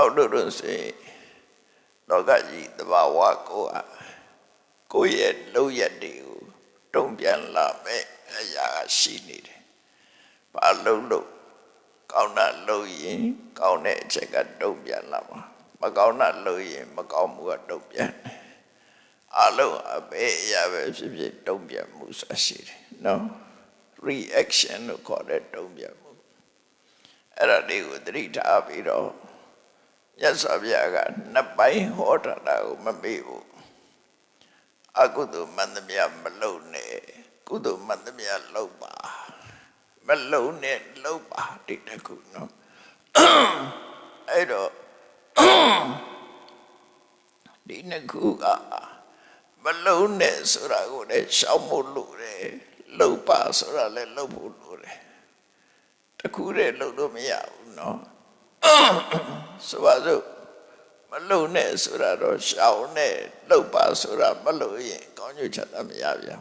လောက်လို့လို့ဆိုရင်လောကကြီးတဘာဝကိုဟာကိုယ့်ရဲ့လုံရက်တွေကိုတုံ့ပြန်လာမဲ့အရာရှိနေတယ်။ဘာလို့လို့ကောင်းတာလုပ်ရင်ကောင်းတဲ့အချက်ကတုံ့ပြန်လာမှာမကောင်းတာလုပ်ရင်မကောင်းမှုကတုံ့ပြန်တယ်။အလုံးအဘေးအရာပဲဖြစ်ဖြစ်တုံ့ပြန်မှုဆိုရှိတယ်နော် reaction လို့ခေါ်တဲ့တုံ့ပြန်မှုအဲ့ဒါလေးကိုသတိထားပြီးတော့ မြတ်စွာဘုရားကနှစ်ပိုင်းဟောတာကိုမမေ့ဘူးအကုသိုလ်မန္တမြမလုံနဲ့ကုသိုလ်မန္တမြလုံပါမလုံနဲ့လုံပါဒီတခုနော်အဲ့တော့ဒီနှစ်ခုကမလုံနဲ့ဆိုတာကိုလည်းရှောက်ဖို့လိုတယ်လုံပါဆိုတာလည်းလုံဖို့လိုတယ်တခုတည်းလုံလို့မရဘူးနော် ဆိုပါစို့မလုံနဲ့ဆိုတာတော့ရှောက်နဲ့လုံပါဆိုတာမလုံရင်ကောင်းကျိုးချမ်းသာမရဗျာ